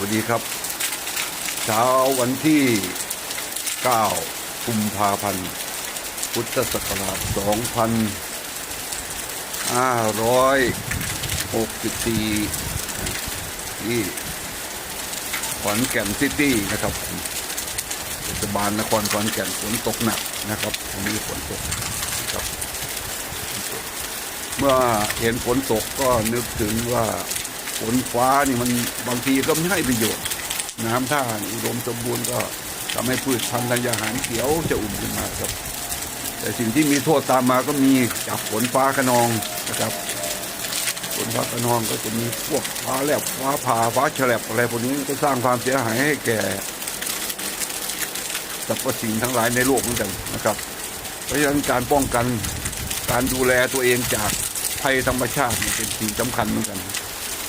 วัสดีครับ เช้าวันที่ 9 กุมภาพันธ์ พุทธศักราช 2564 ที่ขอนแก่นซิตี้นะครับเทศบาลนครขอนแก่นฝนตกหนักนะครับวันนี้ฝนตกครับ เมื่อเห็นฝนตกก็นึกถึงว่า ฝนฟ้านี่มันบางทีก็ไม่ให้ประโยชน์ น้ำท่าอุดมสมบูรณ์ก็ทำให้พืชพันธุ์ธัญญาหารเขียวจะอุ่มขึ้นมาครับ แต่สิ่งที่มีโทษตามมาก็มีจากฝนฟ้าขนองนะครับฝนฟ้าขนองก็จะมีพวกฟ้าแลบฟ้าผ่าฟ้าแฉลบอะไรพวกนี้ก็สร้างความเสียหายให้แก่สรรพสิ่งทั้งหลายในโลกเหมือนกันนะครับ เพราะฉะนั้นการป้องกันการดูแลตัวเองจากภัยธรรมชาติเนี่ยเป็นสิ่งสำคัญเหมือนกัน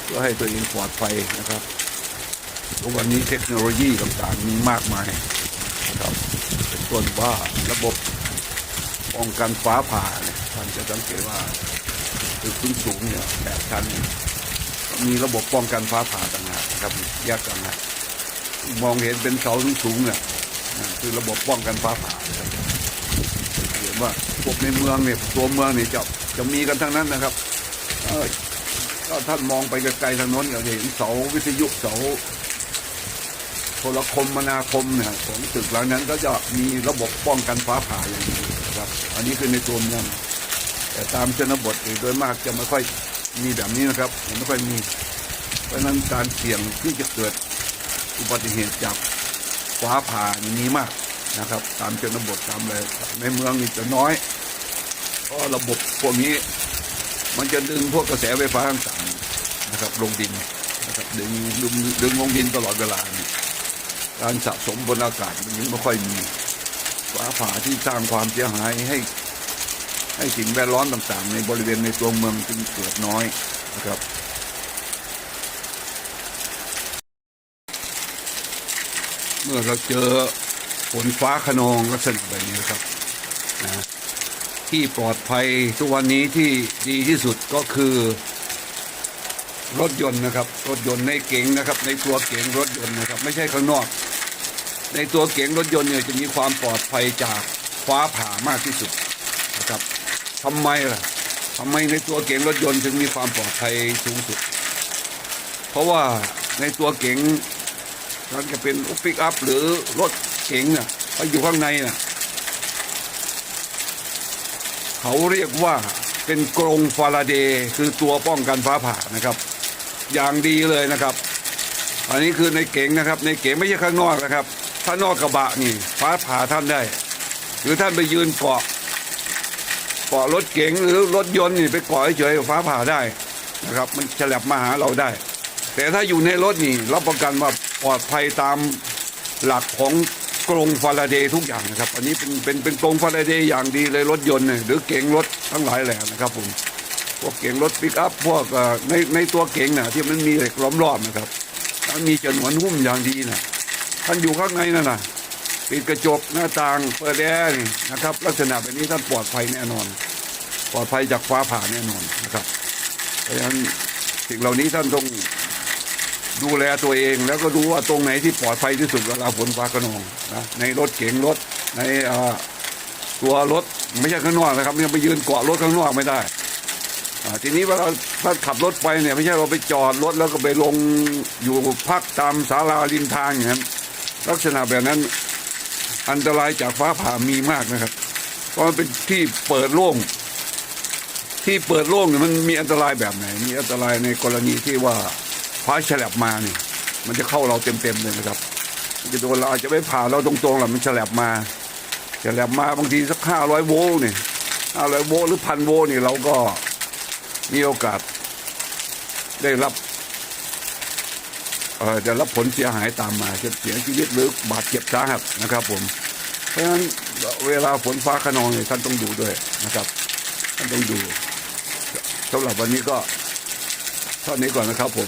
เพื่อให้ตัวเองปลอดภัยนะครับทุกวันนี้เทคโนโลยีต่างๆมีมากมายนะครับเป็นต้นว่าระบบป้องกันฟ้าผ่าเนี่ยท่านจะสังเกตว่าตึกสูงๆเนี่ยแปดชั้นมีระบบป้องกันฟ้าผ่าต่างหากครับแยกต่างหากมองเห็นเป็นเสาสูงๆเนี่ยคือระบบป้องกันฟ้าผ่านะครับเห็นว่าพวกในเมืองเนี่ยตัวเมืองเนี่ยจะจะมีกันทั้งนั้นนะครับ ก็ท่านมองไปไกลๆทางโน้นก็จะเห็นเสาวิทยุเสาโทรคมนาคมเนี่ยของตึกหลังนั้นก็จะมีระบบป้องกันฟ้าผ่าอย่างนี้นะครับ อันนี้คือในตัวเมืองแต่ตามชนบทเนี่ยโดยมากจะไม่ค่อยมีแบบนี้นะครับไม่ค่อยมี เพราะนั้นการเสี่ยงที่จะเกิดอุบัติเหตุจากฟ้าผ่านี่มีมากนะครับ ตามชนบทตามอะไรในเมืองนี่จะน้อยเพราะระบบพวกนี้ มันจะดึงพวกกระแสไฟฟ้าต่างๆนะครับลงดินนะครับดึงดึงดึงลงดินตลอดเวลาการสะสมบนอากาศมันยังไม่ค่อยมีฟ้าผ่าที่สร้างความเสียหายให้ให้สิ่งแวดล้อมต่างๆ ในบริเวณในตัวเมืองจึงเกิดน้อยนะครับเมื่อเราเจอฝนฟ้าขนองลักษณะแบบนี้ครับนะ ที่ปลอดภัยทุกวันนี้ที่ดีที่สุดก็คือ รถยนต์นะครับ รถยนต์ในเก๋งนะครับ ในตัวเก๋งรถยนต์นะครับ ไม่ใช่ข้างนอก ในตัวเก๋งรถยนต์เนี่ยจะมีความปลอดภัยจากฟ้าผ่ามากที่สุดนะครับทำไมล่ะทำไมในตัวเก๋งรถยนต์ถึงมีความปลอดภัยสูงสุด เพราะว่าในตัวเก๋งมันจะเป็นรถปิกอัพหรือรถเก๋งน่ะไปอยู่ข้างในน่ะ เขาเรียกว่าเป็นกรงฟาราเดย์คือตัวป้องกันฟ้าผ่านะครับ อย่างดีเลยนะครับ อันนี้คือในเก๋งนะครับ ในเก๋งไม่ใช่ข้างนอกนะครับ ถ้านอกกระบะนี่ฟ้าผ่าท่านได้ หรือท่านไปยืนเกาะเกาะรถเก๋งหรือรถยนต์นี่ไปเกาะเฉยๆฟ้าผ่าได้นะครับ มันฉลับมาหาเราได้ แต่ถ้าอยู่ในรถนี่รับประกันว่าปลอดภัยตามหลักของ กรงฟาราเดย์ทุกอย่างนะครับ อันนี้เป็นเป็นเป็นกรงฟาราเดย์อย่างดีเลยรถยนต์เนี่ยหรือเก๋งรถทั้งหลายแหละนะครับผมพวกเก๋งรถปิกอัพพวกในในตัวเก๋งน่ะที่มันมีเหล็กล้อมรอบนะครับมันมีจนวนหุ้มอย่างดีนะท่านอยู่ข้างในนั่นนะปิดกระจกหน้าต่างเปิดแอร์นะครับ ลักษณะแบบนี้ท่านปลอดภัยแน่นอน ปลอดภัยจากฟ้าผ่าแน่นอนนะครับเพราะฉะนั้นสิ่งเหล่านี้ท่านต้อง ดูแลตัวเองแล้วก็ดูว่าตรงไหนที่ปลอดภัยที่สุดเวลาฝนฟ้าขนองนะในรถเก๋งรถในตัวรถไม่ใช่ข้างนอกนะครับยังไปยืนเกาะรถข้างนอกไม่ได้ทีนี้เวลาถ้าขับรถไปเนี่ยไม่ใช่เราไปจอดรถแล้วก็ไปลงอยู่พักตามศาลาริมทางอย่างนั้นลักษณะแบบนั้นอันตรายจากฟ้าผ่ามีมากนะครับ เพราะมันเป็นที่เปิดโล่งที่เปิดโล่งเนี่ยมันมีอันตรายแบบไหน มีอันตรายในกรณีที่ว่า ฟ้าฉลับมาเนี่ยมันจะเข้าเราเต็มๆเลยนะครับจะโดนเราอาจจะไม่ผ่าเราตรงๆหรอกมันฉลับมาฉลับมาบางทีสักห้าร้อยโวลต์เนี่ยห้าร้อยโวลต์หรือพันโวลต์เนี่ยเราก็มีโอกาสได้รับเอ่อจะรับผลเสียหายตามมาจะเสียชีวิตหรือบาดเจ็บสาหัสนะครับ ผม เพราะฉะนั้นเวลาฝนฟ้าขนองเนี่ยท่านต้องดูด้วยนะครับท่านต้องดูสำหรับวันนี้ก็เท่านี้ก่อนนะครับผม